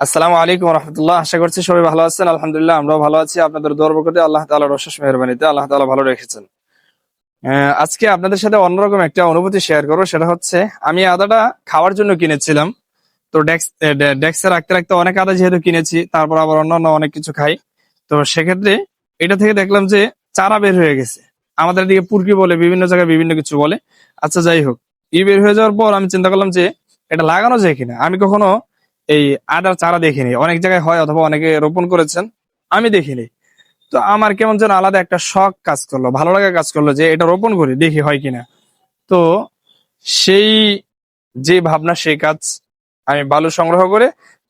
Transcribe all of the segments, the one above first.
আসসালামু আলাইকুম রহমতুল্লাহ। আশা করছি সবাই ভালো আছেন। আলহামদুলিল্লাহ, আমরাও ভালো আছি। আপনাদের দোয়ার বরকতে আল্লাহ তাআলার অশেষ মেহরবানিতে আল্লাহ তাআলা ভালো রেখেছেন। আজকে আপনাদের সাথে অন্যরকম একটা অনুভূতি শেয়ার করব। সেটা হচ্ছে, আমি আদাটা খাওয়ার জন্য কিনেছিলাম। তো ডেক্স ডেক্সে রাখতে রাখতে অনেক আদা যেহেতু কিনেছি, তারপর আবার অন্যান্য অনেক কিছু খাই। তো সেক্ষেত্রে এটা থেকে দেখলাম যে চারা বের হয়ে গেছে। আমাদের দিকে পুরকি বলে, বিভিন্ন জায়গায় বিভিন্ন কিছু বলে। আচ্ছা যাই হোক, ই বের হয়ে যাওয়ার পর আমি চিন্তা করলাম যে এটা লাগানো যায় কিনা। আমি কখনো এই আদার চারা দেখিনি। অনেক জায়গায় হয় অথবা অনেকে রোপণ করেছেন, আমি দেখিনি। তো আমার কেমন যেন আলাদা একটা শখ কাজ করল, ভালো লাগা কাজ করল যে এটা রোপণ করি, দেখি হয় কিনা। তো সেই যে ভাবনা, সেই কাজ আমি বালু সংগ্রহ করে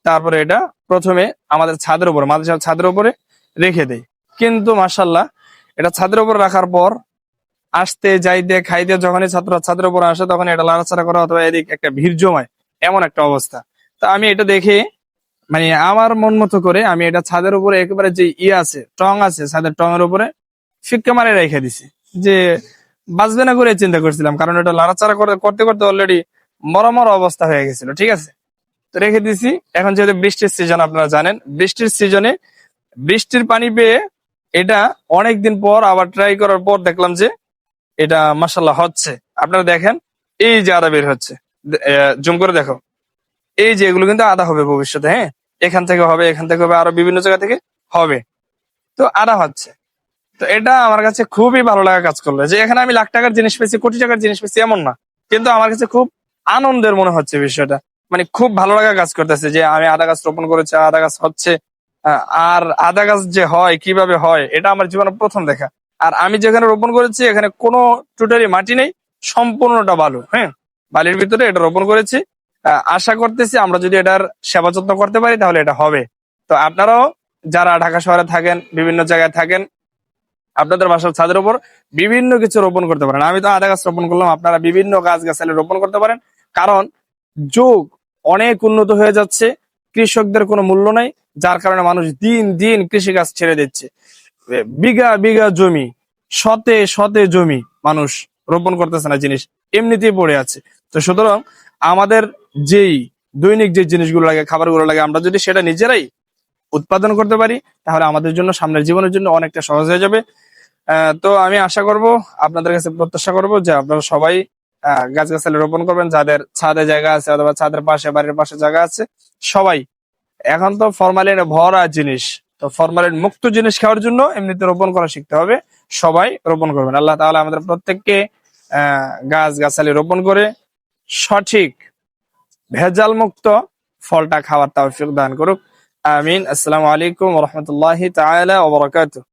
তারপরে এটা প্রথমে আমাদের ছাদের উপরে মাদ্রাসার ছাদের উপরে রেখে দেই। কিন্তু মাসাল্লাহ এটা ছাদের উপর রাখার পর আসতে, যাইতে, খাইতে যখনই ছাত্ররা ছাদের উপর আসে তখন এটা লাড়াচাড়া করা অথবা এদিক একটা ভিড় জমায়, এমন একটা অবস্থা। তো আমি এটা দেখে মানে আমার মন মতো করে আমি এটা ছাদের উপরে একেবারে যে ই আছে, টং আছে, ছাদের টং এর উপরে ফিক্কা মারে রেখে দিছি। যে বাঁচবে না করে চিন্তা করছিলাম, কারণ এটা লাড়াচাড়া করে করতে করতে অলরেডি মরমর অবস্থা হয়ে গেছিল, ঠিক আছে? তো রেখে দিছি। এখন যেহেতু বৃষ্টির সিজন আপনারা জানেন, বৃষ্টির সিজনে বৃষ্টির পানি পেয়ে এটা অনেক দিন পর আবার ট্রাই করার পর দেখলাম যে এটা মাসাল্লাহ হচ্ছে। আপনারা দেখেন, এই যে আদা বের হচ্ছে। জুম করে দেখো। এই যে এগুলো কিন্তু আদা হবে ভবিষ্যতে হ্যাঁ? এখান থেকে হবে, এখান থেকে হবে, আরও বিভিন্ন জায়গা থেকে হবে। তো আদা হচ্ছে। তো এটা আমার কাছে খুবই ভালো লাগা কাজ করল। যে এখানে আমি লাখ টাকার জিনিস পেয়েছি, কোটি টাকার জিনিস পেয়েছি এমন না। কিন্তু আমার কাছে খুব আনন্দের মনে হচ্ছে বিষয়টা। মানে খুব ভালো লাগা কাজ করতেছে যে আমি আদা গাছ রোপণ করেছি, আদা গাছ হচ্ছে আর আদা গাছ যে হয়, কীভাবে হয়, এটা আমার জীবনে প্রথম দেখা। আর আমি যেখানে রোপণ করেছি, এখানে কোনো টোটালি মাটি নেই, সম্পূর্ণটা বালু হ্যাঁ? বালির ভিতরে এটা রোপণ করেছি আশা করতেছি আমরা যদি এটার সেবা যত্ন করতে পারি, তাহলে এটা হবে। তো আপনারাও যারা ঢাকা শহরে থাকেন, বিভিন্ন জায়গায় থাকেন, আপনাদের বাসার ছাদের উপর বিভিন্ন কিছু রোপণ করতে পারেন। আমি তো আদা গাছ রোপণ করলাম, আপনারা বিভিন্ন গাছ গাছালি রোপণ করতে পারেন। কারণ যুগ অনেক উন্নত হয়ে যাচ্ছে, কৃষকদের কোনো মূল্য নাই, যার কারণে মানুষ দিন দিন কৃষিকাজ ছেড়ে দিচ্ছে। বিঘা বিঘা জমি, শতে শতে জমি মানুষ রোপণ করতেছে না জিনিস। এমনিতেই পড়ে আছে। তো সুতরাং আমাদের যেই দৈনিক যে জিনিসগুলো লাগে, খাবারগুলো লাগে, আমরা যদি সেটা নিজেরাই উৎপাদন করতে পারি, তাহলে আমাদের জন্য, সামনের জীবনের জন্য অনেকটা সহজ হয়ে যাবে। তো আমি আশা করব, আপনাদের কাছে প্রত্যাশা করব যে আপনারা সবাই গাছগাছালি রোপণ করবেন। যাদের ছাদে জায়গা আছে অথবা ছাদের পাশে, বাড়ির পাশে জায়গা আছে, সবাই। এখন তো ফরমালিন ভরা জিনিস, তো ফরমালিন মুক্ত জিনিস খাওয়ার জন্য এমনিতে রোপণ করা শিখতে হবে। সবাই রোপণ করবেন। আল্লাহ তাআলা আমাদের প্রত্যেককে গাছ গাছালি রোপণ করে সঠিক ভেজাল মুক্ত ফলটা খাওয়ার তৌফিক দান করুক। আমিন। আসসালামু আলাইকুম রহমতুল্লাহ তাহলে বারাকাতুহু।